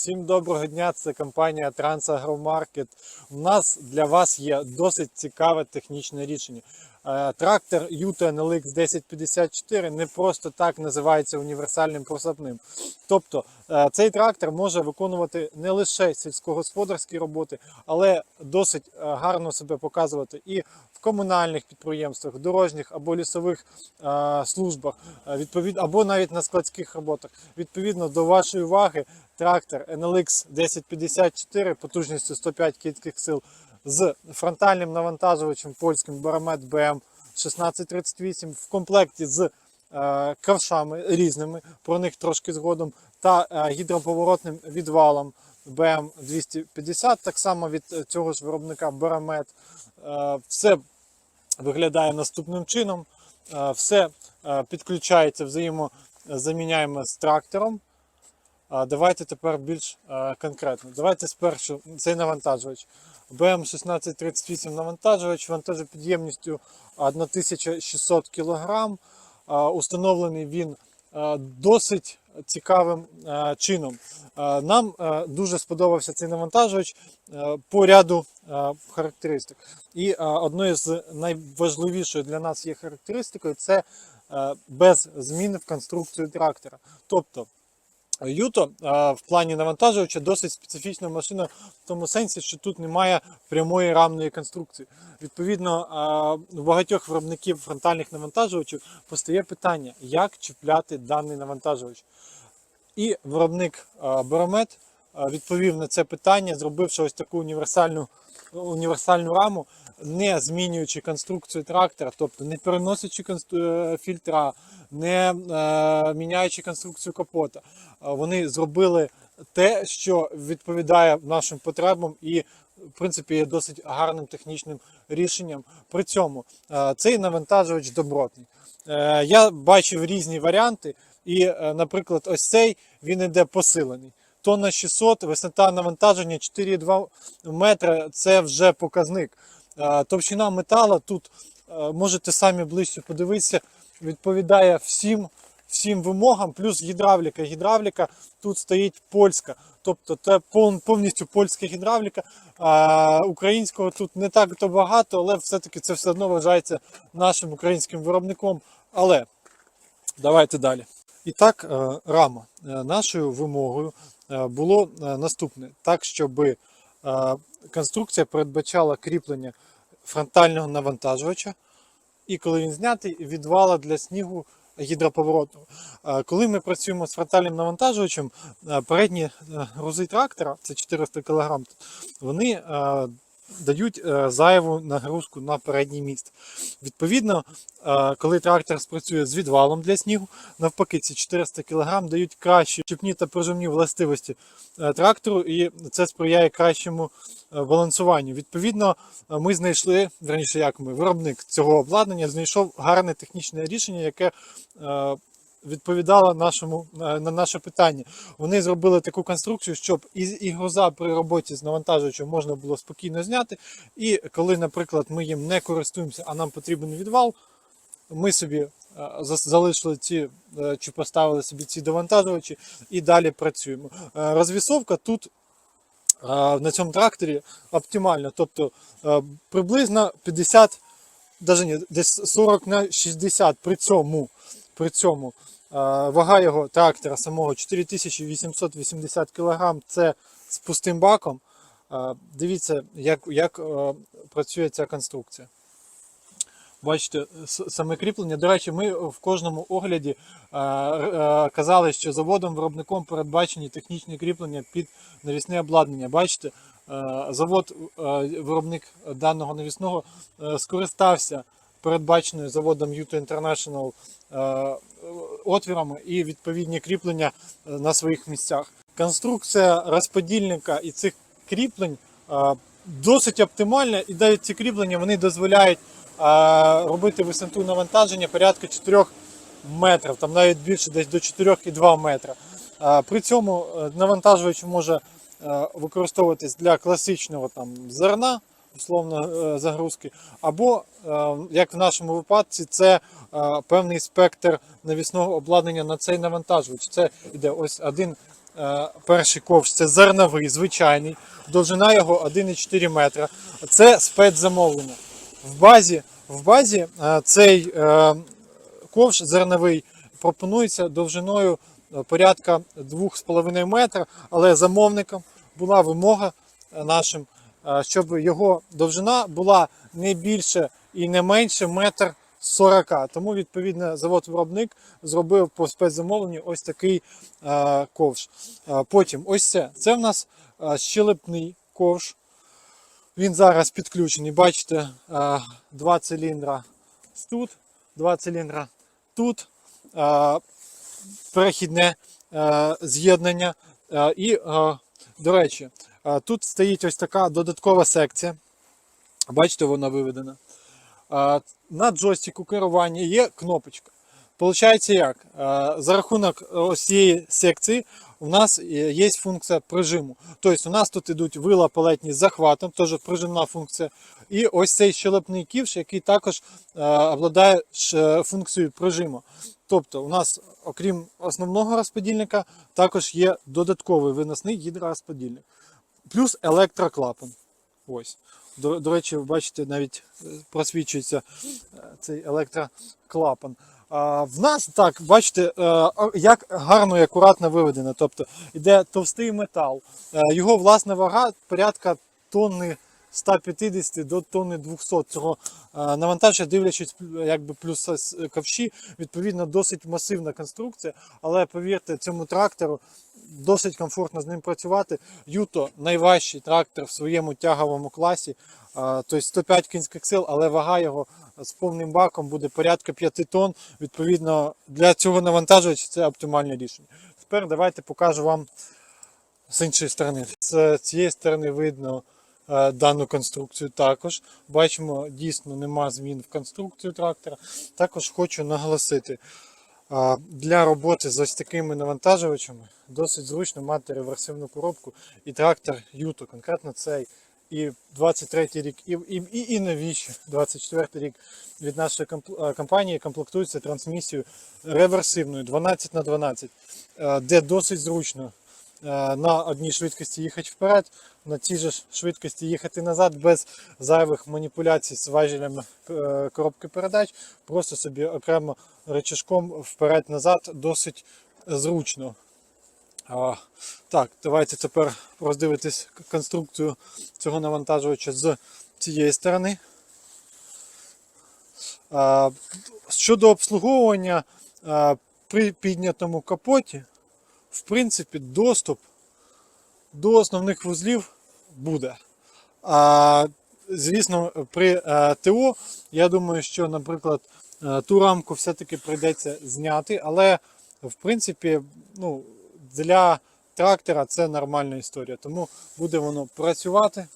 Всім доброго дня, це компанія Трансагромаркет. У нас для вас є досить цікаве технічне рішення. Е, Трактор Юта NLX 1054 не просто так називається універсальним просапним. Тобто е, цей трактор може виконувати не лише сільськогосподарські роботи, але досить е, гарно себе показувати і в комунальних підприємствах, дорожніх або лісових службах, або навіть на складських роботах. Відповідно до вашої уваги, трактор NLX 1054 потужністю 105 кінських сил з фронтальним навантажувачем польським Baromet BM 1638 в комплекті з е, ковшами різними, про них трошки згодом, та е, гідроповоротним відвалом BM 250, так само від е, цього ж виробника. Е, все виглядає наступним чином. Все підключається взаємозаміняємо з трактором. Давайте тепер більш конкретно. Давайте спершу цей навантажувач. БМ 1638 навантажувач вантажопідємністю 1600 кг. Установлений він досить цікавим чином. Нам дуже сподобався цей навантажувач по ряду характеристик. І одною з найважливішою для нас є характеристикою це без зміни в конструкцію трактора. Тобто Юто в плані навантажувача досить специфічна машина в тому сенсі, що тут немає прямої рамної конструкції. Відповідно, у багатьох виробників фронтальних навантажувачів постає питання, як чіпляти даний навантажувач. І виробник а, відповів на це питання, зробивши ось таку універсальну, універсальну раму, не змінюючи конструкцію трактора, тобто не переносячи е, фільтра, не е, міняючи конструкцію капота. Вони зробили те, що відповідає нашим потребам і, в принципі, є досить гарним технічним рішенням. При цьому е, цей навантажувач добротний. Е, Я бачив різні варіанти, і, е, наприклад, ось цей він іде посилений. Тонна 600, висота навантаження 4,2 метри це вже показник. Товщина метала тут можете самі ближче подивитися, відповідає всім, всім вимогам, плюс гідравліка. Гідравліка тут стоїть польська, тобто це повністю польська гідравліка. Українського тут не так то багато, але все-таки це все одно вважається нашим українським виробником. Але давайте далі. І так, е, рама. Е, Нашою вимогою було е, наступне: так, щоб е, конструкція передбачала кріплення фронтального навантажувача, і коли він знятий, відвала для снігу гідроповоротного. Е, Коли ми працюємо з фронтальним навантажувачем, е, передні е, грузи трактора, це 400 кг, вони е, дають е, зайву нагрузку на передній міст. Відповідно, е, коли трактор спрацює з відвалом для снігу, навпаки, ці 400 кг дають кращі чіпні та прижимні властивості е, трактору, і це сприяє кращому балансуванню. Відповідно, ми знайшли, верніше, як ми, виробник цього обладнання, знайшов гарне технічне рішення, яке відповідало нашому, е, на наше питання. Вони зробили таку конструкцію, щоб і, і груза при роботі з навантажувачем можна було спокійно зняти. І коли, наприклад, ми їм не користуємося, а нам потрібен відвал, ми собі е, залишили ці е, чи поставили собі ці довантажувачі і далі працюємо. Розвісовка тут на цьому тракторі оптимальна, тобто приблизно 50, навіть ні, десь 40 на 60 при цьому. При цьому е, вага його трактора самого 4880 кг це з пустим баком. Е, Дивіться, як, як е, працює ця конструкція. Бачите, саме кріплення. До речі, ми в кожному огляді казали, що заводом-виробником передбачені технічні кріплення під навісне обладнання. Бачите, завод, виробник даного навісного скористався передбаченою заводом Yuto International е, отвірами і відповідні кріплення е, на своїх місцях. Конструкція розподільника і цих кріплень е, досить оптимальна, і навіть ці кріплення вони дозволяють робити висоту навантаження порядка 4 метрів, там навіть більше десь до 4,2 метра. При цьому навантажувач може використовуватись для класичного там зерна, условно е, загрузки, або, е, як в нашому випадку, це е, певний спектр навісного обладнання на цей навантажувач. Це йде ось один перший ковш це зерновий, звичайний, довжина його 1,4 метра. Це спецзамовлення. В базі, в базі цей ковш зерновий пропонується довжиною порядка 2,5 метра, але замовникам була вимога нашим, щоб його довжина була не більше і не менше метр 40. Тому, відповідно, завод-виробник зробив по спецзамовленню ось такий ковш. Потім ось це. Це в нас щелепний ковш. Він зараз підключений. Бачите, два циліндра тут, два циліндра тут. Перехідне з'єднання. І, до речі, тут стоїть ось така додаткова секція. Бачите, вона виведена. Е, На джойстику керування є кнопочка. Получається як? Е, За рахунок ось цієї секції у нас е, є функція прижиму. Тобто у нас тут йдуть вила палетні з захватом, теж прижимна функція. І ось цей щелепний ківш, який також е, обладає функцією прижиму. Тобто у нас, окрім основного розподільника, також є додатковий виносний гідророзподільник. Плюс електроклапан. Ось. До, до речі, ви бачите, навіть е, просвічується е, цей електроклапан. А, в нас так, бачите, е, як гарно і акуратно виведено. Тобто йде товстий метал. Його власна вага порядка тонни 150 до тонни 200 цього е, навантаження, дивлячись якби плюс с- ковші, відповідно досить масивна конструкція, але повірте, цьому трактору досить комфортно з ним працювати. Юто найважчий трактор в своєму тяговому класі, тобто 105 кінських сил, але вага його з повним баком буде порядка 5 тонн. Відповідно, для цього навантажувача це оптимальне рішення. Тепер давайте покажу вам з іншої сторони. З цієї сторони видно е, дану конструкцію також. Бачимо, дійсно нема змін в конструкцію трактора. Також хочу наголосити, Для роботи з ось такими навантажувачами досить зручно мати реверсивну коробку і трактор Юто, конкретно цей. І 23 рік, і, і, і, і новіший 24 рік від нашої е, компанії комплектується трансмісією реверсивною 12 на 12 е, де досить зручно е, на одній швидкості їхати вперед, на цій же швидкості їхати назад без зайвих маніпуляцій з важелями е, коробки передач. Просто собі окремо рычажком вперед-назад досить зручно. Так, давайте тепер роздивитись конструкцію цього навантажувача з цієї сторони. Щодо обслуговування при піднятому капоті, в принципі, доступ до основних вузлів буде. А, звісно, при е, ТО, я думаю, що, наприклад, е, ту рамку все-таки прийдеться зняти, але в принципі, ну, для трактора це нормальна історія. Тому буде воно працювати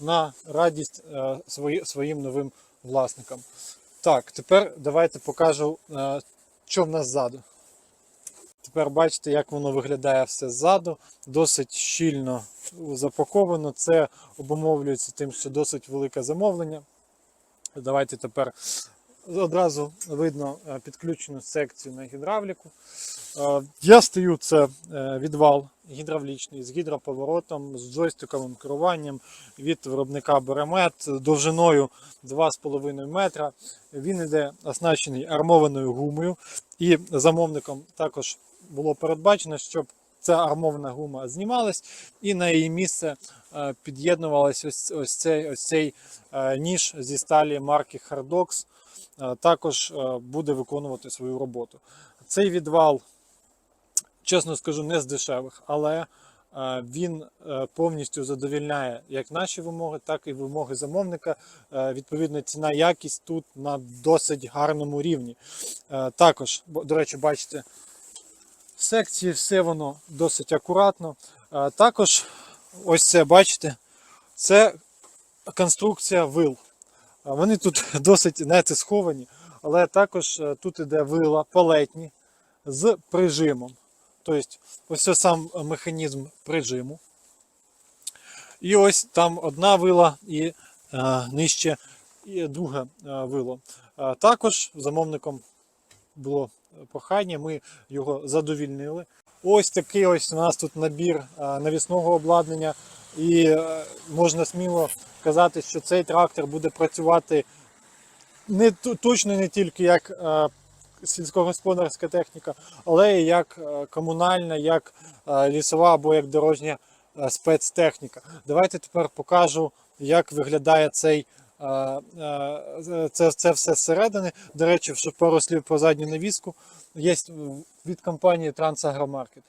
на радість е, свої, своїм новим власникам. Так, тепер давайте покажу, що в нас ззаду. Тепер бачите, як воно виглядає все ззаду. Досить щільно запаковано. Це обумовлюється тим, що досить велике замовлення. Давайте тепер одразу видно е, підключену секцію на гідравліку. Е, Я стою, це е, відвал гідравлічний з гідроповоротом, з джойстиковим керуванням від виробника Беремет довжиною 2,5 метра. Він іде оснащений армованою гумою, і замовником також було передбачено, щоб ця армована гума знімалась, і на її місце е, під'єднувалась ось, ось цей, ось цей е, ніж зі сталі марки Hardox. Е, Також буде виконувати свою роботу. Цей відвал, чесно скажу, не з дешевих, але він повністю задовільняє як наші вимоги, так і вимоги замовника. Відповідно, ціна якість тут на досить гарному рівні. Також, до речі, бачите, в секції все воно досить акуратно. Також, ось це бачите, це конструкція вил. Вони тут досить знаєте, сховані, але також е, тут іде вила палетні з прижимом. Тобто, ось це сам механізм прижиму. І ось там одна вила і е, нижче і друге е, вило. Е, також замовником було прохання, ми його задовільнили. Ось такий ось у нас тут набір е, навісного обладнання, і е, можна сміло казати, що цей трактор буде працювати не точно не тільки як е, сільськогосподарська техніка, але і як комунальна, як лісова або як дорожня спецтехніка. Давайте тепер покажу, як виглядає цей. Це, це все зсередини. До речі, ще пару слів про задню навіску. Є від компанії Трансагромаркет.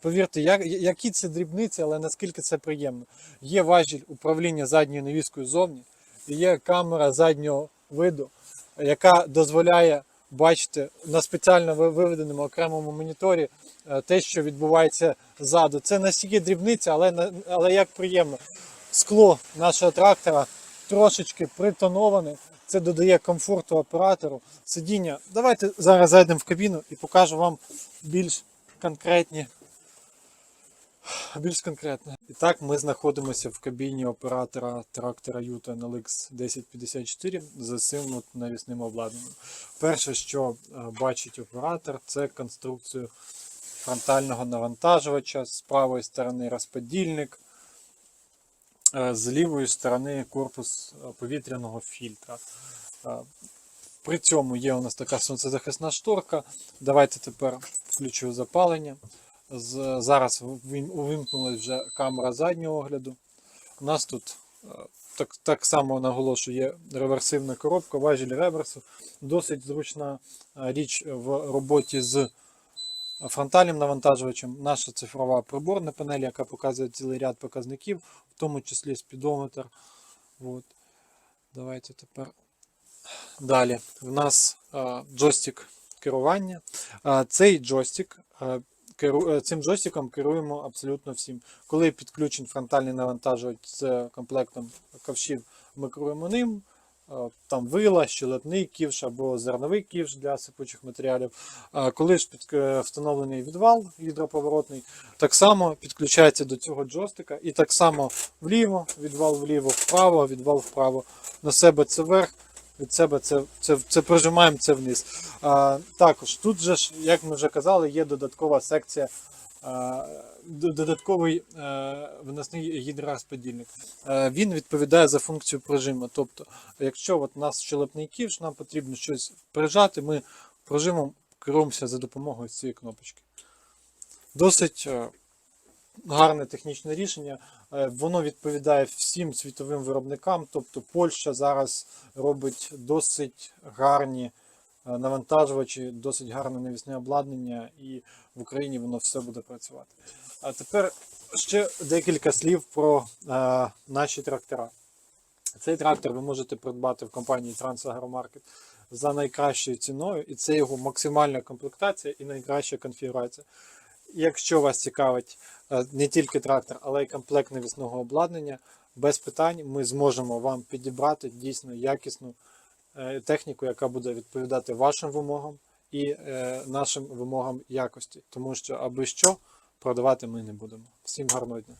Повірте, як, які це дрібниці, але наскільки це приємно. Є важіль управління задньою навіскою ззовні, є камера заднього виду, яка дозволяє бачити на спеціально виведеному окремому моніторі е, те, що відбувається ззаду. Це настільки дрібниця, але, але як приємно. Скло нашого трактора трошечки притоноване. Це додає комфорту оператору. Сидіння. Давайте зараз зайдемо в кабіну і покажу вам більш конкретні. Більш конкретно. І так, ми знаходимося в кабіні оператора трактора Юта NLX 1054 з цим навісним обладнанням. Перше, що е, бачить оператор, це конструкцію фронтального навантажувача, з правої сторони розподільник, з лівої сторони корпус е, повітряного фільтра. Е, При цьому є у нас така сонцезахисна шторка. Давайте тепер включу запалення. Зараз увім- увімкнулась вже камера заднього огляду. У нас тут е, так, так само є реверсивна коробка, важіль реверсу. Досить зручна е, річ в роботі з фронтальним навантажувачем. Наша цифрова приборна панель, яка показує цілий ряд показників, в тому числі спідометр. От. Давайте тепер далі. В нас джойстик керування. Цей джойстик. е, Цим джойстиком керуємо абсолютно всім. Коли підключен фронтальний навантажувач з комплектом ковшів, ми керуємо ним. Е, Там вила, щелепний ківш або зерновий ківш для сипучих матеріалів. А Коли ж під, е, встановлений відвал гідроповоротний, так само підключається до цього джойстика і так само вліво, відвал вліво, вправо, відвал вправо. На себе це вверх, від себе це, це, це прижимаємо це вниз. Також тут же як ми вже казали, є додаткова секція. Додатковий е, виносний гідророзподільник. Е, Він відповідає за функцію прижиму. Тобто, якщо от у нас щелепний ківш, нам потрібно щось прижати, ми прижимом керуємося за допомогою цієї кнопочки. Досить е, гарне технічне рішення. Воно відповідає всім світовим виробникам. Тобто Польща зараз робить досить гарні навантажувачі, досить гарне навісне обладнання, і в Україні воно все буде працювати. А тепер ще декілька слів про е, наші трактора. Цей трактор ви можете придбати в компанії Трансагромаркет за найкращою ціною, і це його максимальна комплектація і найкраща конфігурація. Якщо вас цікавить е, не тільки трактор, але й комплект навісного обладнання, без питань ми зможемо вам підібрати дійсно якісну е, техніку, яка буде відповідати вашим вимогам і е, нашим вимогам якості. Тому що аби що продавати ми не будемо. Всім гарного дня!